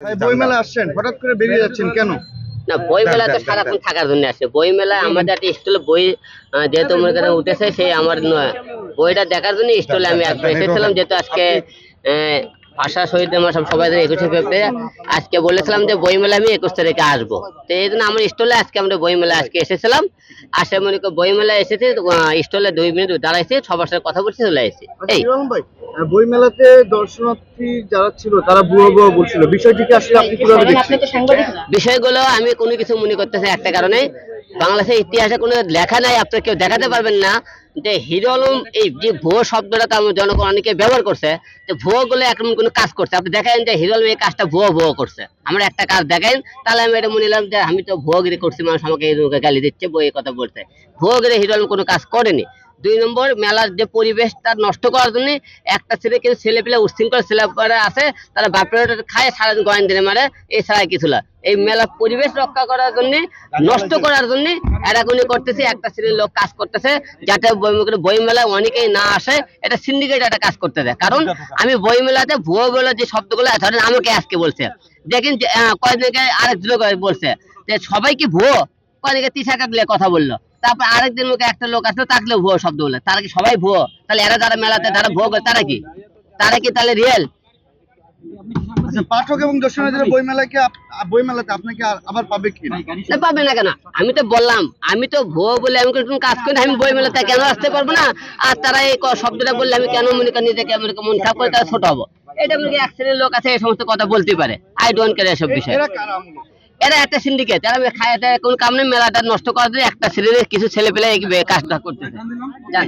ভাই বইমেলা আসছেন হঠাৎ করে বেরিয়ে যাচ্ছেন কেন? না বই মেলা তো সারাক্ষণ থাকার জন্য আসে বই মেলা আমাদের একটা স্টলে বই আহ, যেহেতু মনে করেন উঠেছে সেই আমার বইটা দেখার জন্য স্টলে আমি এসেছিলাম যেহেতু আজকে আহ, ভাষা শহীদ সব সবাই একুশে ফেব্রুয়ারি। আজকে বলেছিলাম যে বই মেলা আমি একুশ তারিখে আসব। তো এই জন্য আমার স্টলে আজকে আমরা বই মেলা আজকে এসেছিলাম। আসে মনে করি বই মেলা এসেছে স্টলে দুই মিনিট দাঁড়াইছি সবার সাথে কথা বলছি চলে আসছি। আচ্ছা, এই। বইমেলাতে দর্শনার্থী যারা ছিল তারা বুড়ো বুড়ো বলছিল। বিষয়টিকে আসলে আপনি কীভাবে বিষয়গুলো আমি কোনো কিছু মনে করতেছি একটা কারণে। বাংলাদেশের ইতিহাসে কোনো লেখা নাই, আপনি কেউ দেখাতে পারবেন না। যে হিরো আলম, এই যে ভুয়ো শব্দটা তো জনগণ অনেকে ব্যবহার করছে, যে ভুয়ো গুলো এখন কোনো কাজ করছে। আপনি দেখেন যে হিরো আলম এই কাজটা ভুয়ো ভুয়ো করছে। আমরা একটা কাজ দেখেন, তাহলে আমি এটা মনে নিলাম যে আমি তো ভুয়োগিরি করছি, মানুষ আমাকে এই গালি দিচ্ছে বই কথা বলছে। ভুয়োগিরি হিরো আলম কোনো কাজ করেনি। দুই নম্বর মেলার যে পরিবেশ তার নষ্ট করার জন্য একটা ছেলে কিন্তু ছেলে পেলে উশৃঙ্খল ছেলে পেলে আছে, তারা বাপের খায়, সারাদিন গয়েন দিনে মারে এছাড়া কিছু না। এই মেলার পরিবেশ রক্ষা করার জন্য, নষ্ট করার জন্য এরাগুনি করতেছে, একটা শ্রেণির লোক কাজ করতেছে, যাতে বই মেলায় অনেকেই না আসে, এটা সিন্ডিকেট একটা কাজ করতেছে কারণ আমি বই মেলাতে ভুয়ো বলে যে শব্দগুলো, ধরেন আমাকে আজকে বলছে। দেখেন কয়েকদিনকে আরেকজন বলছে যে, সবাই কি ভুয়ো? কয়েকদিনকে তিসাকা দিলে কথা বলল। তারপর আরেকদিন মুখে একটা লোক আসলো তাকলেও ভুয়ো শব্দ বলে তারা কি সবাই ভুয়ো? তাহলে এরা যারা মেলাতে যারা ভুয়ো করে তারা কি? তারা কি তাহলে রিয়েল আচ্ছা পাঠক এবং দর্শনার্থীরা বইমেলাকে আপ- আ- বইমেলাতে আপনাকে আবার পাবে কি না? না পাবে না কেন? আমি তো বললাম আমি তো ভুয়ো বলে আমি কোনো কাজ করি আমি বই মেলাতে কেন আসতে পারব না? আর তারা এই শব্দটা বললে আমি কেন মনে করি নিজেকে মন খারাপ করে তারা ছোট হব। এটা মনে এক শ্রেণির লোক আছে এই সমস্ত কথা বলতে পারে। আই ডোন্ট কেয়ার এসব বিষয়। এরা একটা সিন্ডিকেট এরা খায় কোন কাম নেই, মেলাটা নষ্ট করার জন্য একটা ছেলে কিছু ছেলে পেলে কাজটা করতেছে। জান